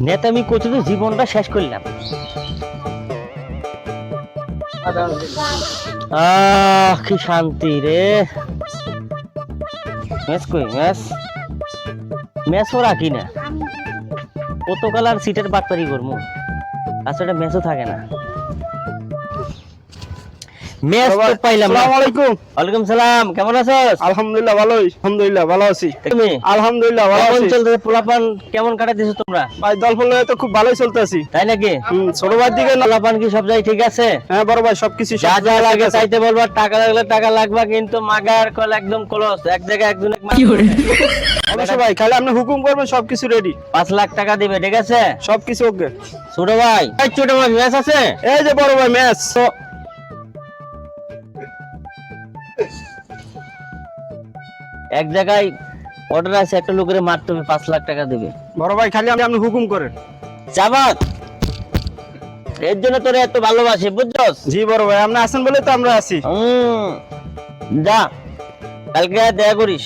নেতামি করতে তো জীবনটা শেষ করলাম। আহ, কি শান্তি রে। ম্যাচ কই ম্যাচ ম্যাচও রাখি না কতকাল আর সিটের বাটপারি করব? আচ্ছা আসলে ম্যাচও থাকে না। ম্যাচ তো পাইলাম আসসালামু আলাইকুম। ওয়ালাইকুম সালাম কেমন আছোস? আলহামদুলিল্লাহ ভালোই আলহামদুলিল্লাহ ভালো আছি। তুমি? আলহামদুলিল্লাহ ভালো আছি। চলতেছে পোলাপান? কেমন কাটাইতেছো তোমরা? ভাই দল তো খুব ভালোই চলতেছি। তাই নাকি? ছোট ভাই দিকে পোলাপান কি সব জায়গায় ঠিক আছে? হ্যাঁ বড় ভাই সবকিছু যা যা লাগে চাইতে বলবা টাকা লাগলে টাকা লাগবা কিন্তু মাগার কল একদম ক্লোজ এক জায়গায় একজন এক মা- অবশ্যই ভাই খালি আপনি হুকুম করবেন সবকিছু রেডি পাঁচ লাখ টাকা দিবে ঠিক আছে? সবকিছু ওকে ছোট ভাই এই ছোট ভাই ম্যাচ আছে? এই যে বড় ভাই ম্যাচ এক জায়গায় অর্ডার আছে একটা লোকের মারতে হবে পাঁচ লাখ টাকা দিবে। বড় ভাই খালি আপনি আপনি হুকুম করেন। চাবাত এর জন্য তোরে এত ভালোবাসি বুঝছস? জি বড় ভাই আপনি আছেন বলে তো আমরা আছি। হুম যা কালকে দেখা করিস।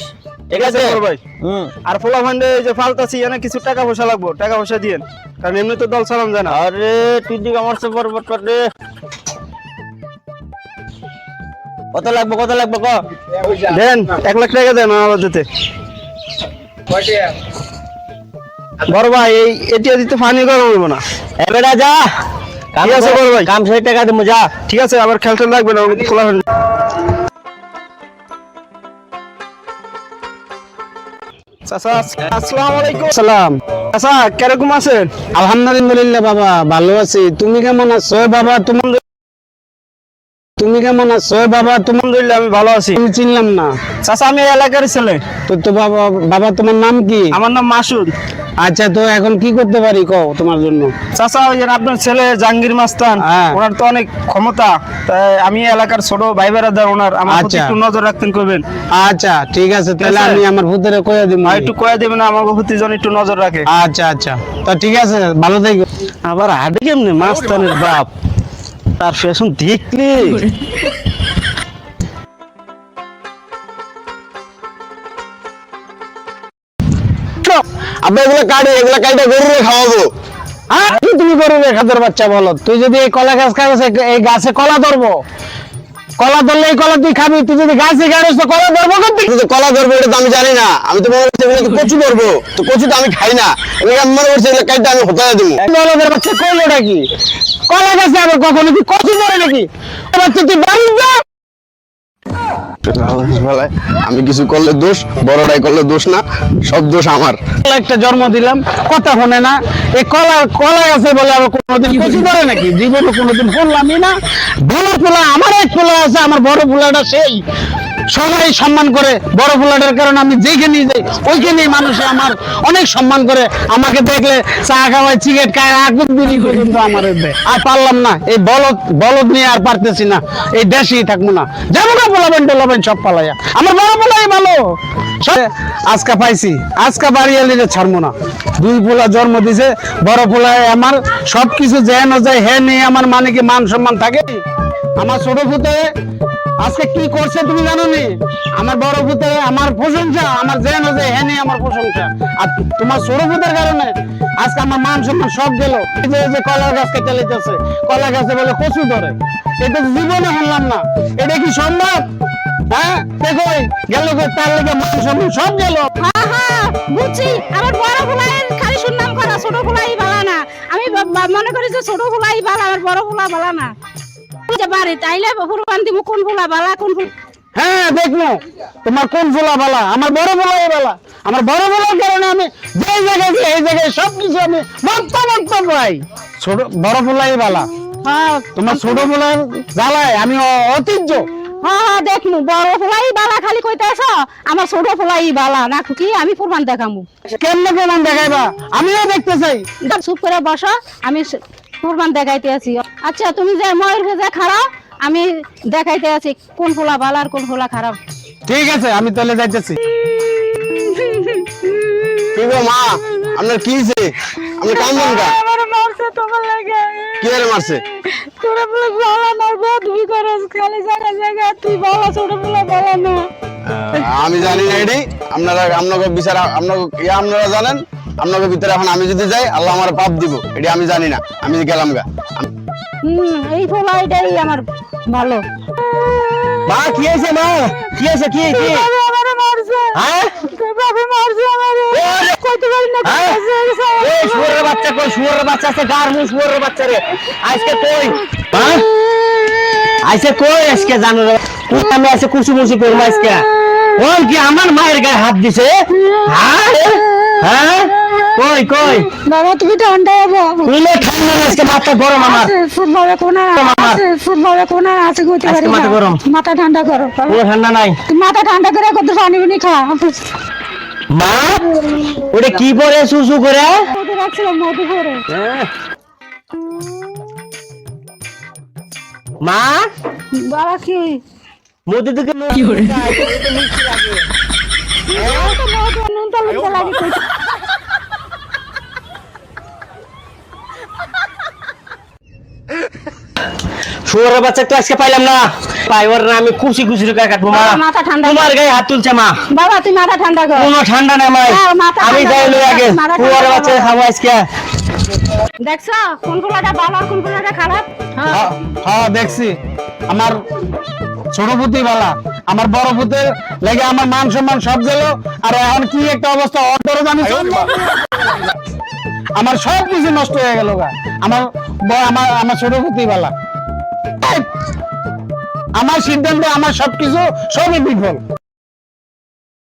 ঠিক আছে? বড় ভাই। হুম। আর ফোলা ফান্ডে যে ফালতাছি এনে কিছু টাকা পয়সা লাগবো টাকা পয়সা দিয়েন। কারণ এমনি তো দল সালাম জানা আরে তুই দিকে আমার সে বরবট কত লাগবে কত লাগবে ক? দেন এক লাখ টাকা দেন আমার দিতে বড় ভাই এই এটিয়া দিতে ফানি করা হইব না। এ বেটা যা। ঠিক আছে, বড় ভাই। কাম সেই টাকা দেবো যা। ঠিক আছে আবার খেলতে লাগবে না খোলা আলহামদুলিল্লাহ বাবা ভালো আছি। তুমি কেমন আছো? বাবা তোমার তুমি কেমন আছো? বাবা আলহামদুলিল্লাহ আমি ভালো আছি। আমি চিনলাম না। চাচা আমি এলাকার ছেলে। তো তো বাবা বাবা তোমার নাম কি? আমার নাম মাসুদ। আচ্ছা তো এখন কি করতে পারি কও তোমার জন্য? চাচা ওই যে আপনার ছেলে জাহাঙ্গীর মাস্তান হ্যাঁ। ওনার তো অনেক ক্ষমতা। তাই আমি এলাকার ছোট ভাই বেড়াদার ওনার। আমার প্রতি আচ্ছা। একটু নজর রাখতেন করবেন আচ্ছা ঠিক আছে তাহলে আছে? আমি আমার ভূতেরে কয়ে দিব আর একটু কয়ে দেবেন আমার প্রতি যেন একটু নজর রাখে। আচ্ছা আচ্ছা। তো ঠিক আছে ভালো থেকো। আবার হাটে কেমনে মাস্তানের বাপ? তার ফ্যাশন দেখলে? আমরা এগুলো কাটে এগুলো কাটে গরুরে খাওয়াবো। হ্যাঁ? তুমি গরুরে খাদের বাচ্চা বলো তুই যদি এই কলা গাছ খাওয়াস এই গাছে কলা ধরবো। কলা ধরলে এই কলা তুই খাবি তুই যদি গাছে গাড়িস তো কলা ধরবো কিন্তু কলা ধরবো এটা তো আমি জানি না। আমি তো মনে করছি এগুলো কচু ধরবো। তো কচু তো আমি খাই না। এগুলো আমি মনে করছি এগুলো কাইটা আমি হতে দেবো। বলদের বাচ্চা কইলোটা কি কলা গাছে আবার কখনো কি কচু ধরে নাকি? বাচ্চা তুই বাড়ি যা। আমি কিছু করলে দোষ বড়টাই করলে দোষ না সব দোষ আমার। একটা জন্ম দিলাম কথা শোনে না। এই কলা কলা আছে বলে আবার কোনোদিন কিছু করে নাকি? জীবনে কোনোদিন শুনলামই না। ভালো পোলা আমার এক পোলা আছে আমার বড় পোলাটা সেই। সবাই সম্মান করে, বড় পোলাটার কারণে আমি যেখানেই যাই, ওইখানেই মানুষে আমার অনেক সম্মান করে, আমাকে দেখলে চা খাওয়াই সিগারেট খায়, আগুন বিড়ি পর্যন্ত আমার আর পারলাম না, এই বলদ বলদ নিয়ে আর পারতেছি না, এই দেশেই থাকব না। যাব না পোলাবেন সব পালাইয়া। আমার বড় পোলাই ভালো। আজকা পাইছি, আজকা বাড়ি এলে ছাড়বো না। দুই পোলা জন্ম দিছে, বড় পোলায় আমার সবকিছু যেন যায়, হে নিয়ে আমার মানে কি মান সম্মান থাকে আমার ছোট পুতে আজকে কি করছে তুমি জানো নি আমার বড় পুতে আমার প্রশংসা, আমার যেন যায় হে নিয়ে আমার প্রশংসা। আর তোমার ছোট পুতের কারণে আজকে আমার মান সম্মান সব গেল। যে যে কলা গাছ কেটে কলা গাছে বলে কচু ধরে। এটা জীবনে শুনলাম না। এটা কি সম্ভব? হ্যাঁ? দেখো গেল তার লেগে মান সম্মান সব গেল। বুঝছি। আমার বড় খালি সুনাম করা ছোট না। আমি মনে করি যে ছোট ফুলাই বালা, আমার বড় ফুলা বালা না। যে বাড়ি তাইলে দিব কোন ফুলা বালা কোন ফুল হ্যাঁ দেখব। তোমার কোন ফুলা বালা? আমার বড় বালা। আমার বড় ফুলার কারণে আমি যে জায়গায় এই জায়গায় সবকিছু আমি মত্ত মত্ত পাই ছোট বড় ফুলাই বালা। হ্যাঁ। তোমার ছোট ফুলার জ্বালায় আমি হ্যাঁ হ্যাঁ দেখনু বড় ফুলাই বালা খালি কইতে কইতেছ আমার ছোট ফুলাই বালা। না কি? আমি ফুরবান দেখামু। কেমনে কেমন দেখাইবা? আমিও দেখতে চাই। চুপ করে বসো আমি কুরবান দেখাইতে আছি। আচ্ছা তুমি যে ময়ূর ভেজা খারাপ আমি দেখাইতে আছি কোন ফুলা ভালো আর কোন ফুলা খারাপ। ঠিক আছে আমি তাহলে যাইতেছি। কি গো মা আপনার কি হয়েছে আপনি কান্দন কা আমার মারছে তোমার লাগে। কি মারছে? তোরা বলে তুই করস খালি জায়গা জায়গা তুই বালা ছোট বলে বালা না। আমি জানি না আপনারা আপনাকে বিচার আপনাকে ইয়ে আপনারা জানেন? আপনাকে ভিতরে এখন আমি যদি যাই আল্লাহ আমার পাপ দিব। এটা আমি জানি না। আমি গেলাম গা। হুম এই পোলা এটাই আমার ভালো। মা কি হয়েছে মা? কি হয়েছে? কি কি আমারে মারছে। হ্যাঁ? বাবা মারছে আমারে ওরে! কইতে পারি না হ্যাঁ? এই শুয়োরের বাচ্চা কই? শুয়োরের বাচ্চা আছে গার মুখ শুয়োরের বাচ্চা রে। আজকে কই? হ্যাঁ আইসে কই আজকে জানো কোন আমি আছে কুসু মুসু করব আজকে। ওই কি আমার মায়ের গায়ে হাত দিছে? হ্যাঁ? হ্যাঁ? কই কই? বাবা তুমি ঠান্ডা হব। তুইলে ঠান্ডা না, আজকে মাথা গরম আমার। ফুটবলে কোনা। আছে ফুটবলে কোনা আছে কইতে পারি মাথা গরম। মাথা ঠান্ডা করো। পুরো ঠান্ডা নাই। মাথা ঠান্ডা করে কত পানি পানি খা। মা ওটা কি পরে সুসু করে মধু রাখছিলাম মধু করে মা? বাবা কি? মধ্যে থেকে কি করে মধু নুন তাল লাগে কইতে শুয়োরের বাচ্চা তো আজকে পাইলাম না। পাই ওর না আমি খুশি খুশি কাটবো মা। বাবা, মাথা ঠান্ডা তোমার গায়ে হাত তুলছে মা। বাবা তুই মাথা ঠান্ডা কর। কোনো ঠান্ডা নাই মাই। হ্যাঁ, আমি যাই লই আগে শুয়োরের। বাচ্চা খাব আজকে। দেখছ? কোন ফুলাটা ভালো কোন ফুলাটা খারাপ? হ্যাঁ, হ্যাঁ দেখছি। আমার ছোট পুতি বালা। আমার বড় পুতের লেগে আমার মান সম্মান সব গেল। আর এখন কি একটা অবস্থা অর্ডারও জানি আমার সব কিছু নষ্ট হয়ে গেল গা। আমার ব- আমার আমার ছোট পুতি বালা। আমার সিদ্ধান্ত আমার সবকিছু সবই বিফল।